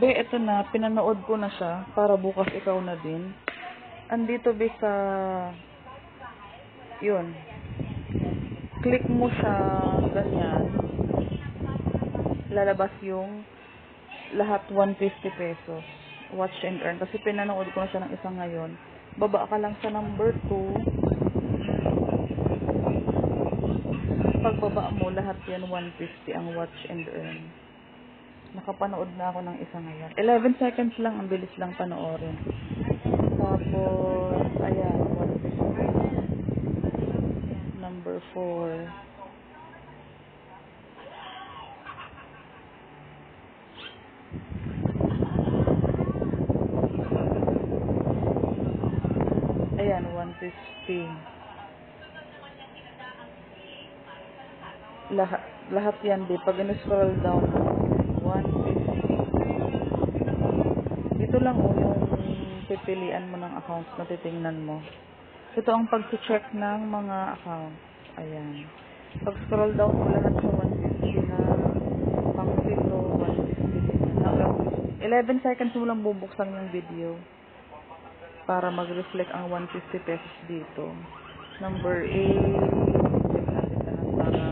Be, ito na. Pinanood ko na siya para bukas ikaw na din. Andito, be, sa... Yun. Click mo siya ganyan. Lalabas yung lahat 150 pesos. Watch and earn. Kasi pinanood ko na siya ng isa ngayon. Baba ka lang sa number 2. Pagbaba mo, lahat yan 150 ang watch and earn. Nakapanood na ako ng isa ngayon. 11 seconds lang, ang bilis lang panoorin. Tapos, ayan, 150. Number 4. Ayan, 150. Lahat, lahat yan, di. Pag in-scroll down, lang o yung pipilian mo ng accounts na titingnan mo. Ito ang pag-check ng mga accounts. Ayan. Pag scroll down mo lahat sa 150 na pang pito, 150 din. Hanggang 11 seconds mo lang bubuksan yung video para mag-reflect ang 150 pesos dito. Number 8. Check natin para.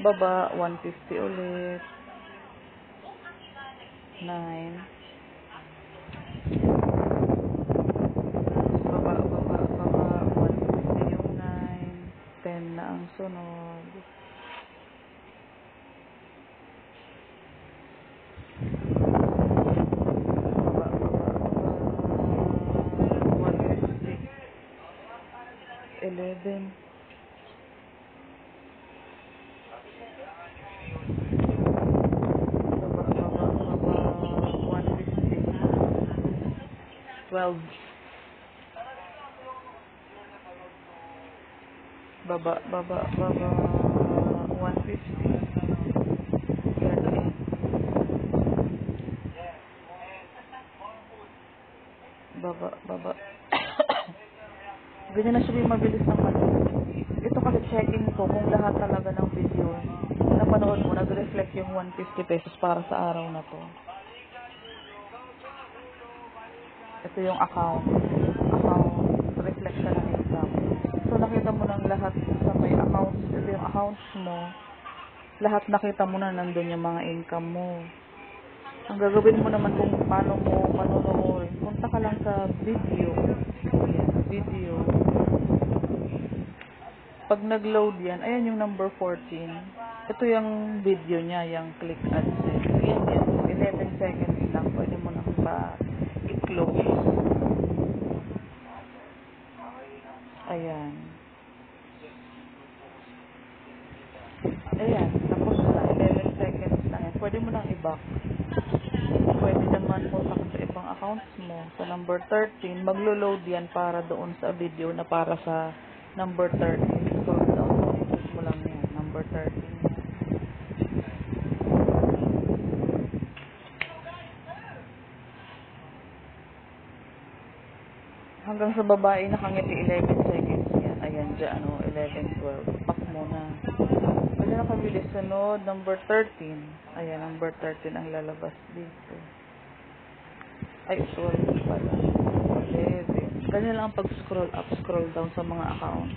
Baba, 150 ulit. 9. Baba, baba, baba. 150 yung 9. 10 na ang sunod. Baba, baba, baba. 150. 11. Baba, baba, baba. 150. 12. Baba, baba, baba. 150. 13. Baba, baba. Ganyan na siya yung mabilis ng ano. Ito kasi checking ko kung lahat talaga ng video na panood mo, nag-reflect yung 150 pesos para sa araw na to. Ito yung account. Account reflection ng income. So, nakita mo ng lahat sa may accounts. Ito yung accounts mo. Lahat nakita mo na nandun yung mga income mo. Ang gagawin mo naman kung paano mo panonood, punta ka lang sa video. Video. Pag nag-load yan, ayan yung number 14. Ito yung video niya, yung click AdSense. Ayan yan, 11 seconds lang. Pwede mo na pa i-close. Ayan. Ayan, tapos na. 11 seconds yan. Pwede mo nang i-back. Pwede naman ka sa ibang accounts mo. Sa number 13, maglo-load yan para doon sa video na para sa number 13. Scroll down. Mo lang yan. Number 13. Hanggang sa babae nakangiti 11 seconds yan. Ayan dyan, ano, 11, 12. Pack mo na. Pwede na kabilis. Sunod, number 13. Ayan, number 13 ang lalabas dito. Ay, 12 pala. 11. Ganyan lang ang pag-scroll up, scroll down sa mga account.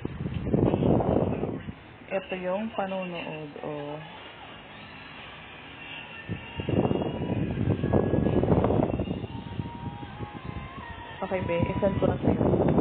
Ito yung panonood. Oh. Okay, be. Isend ko na sa'yo.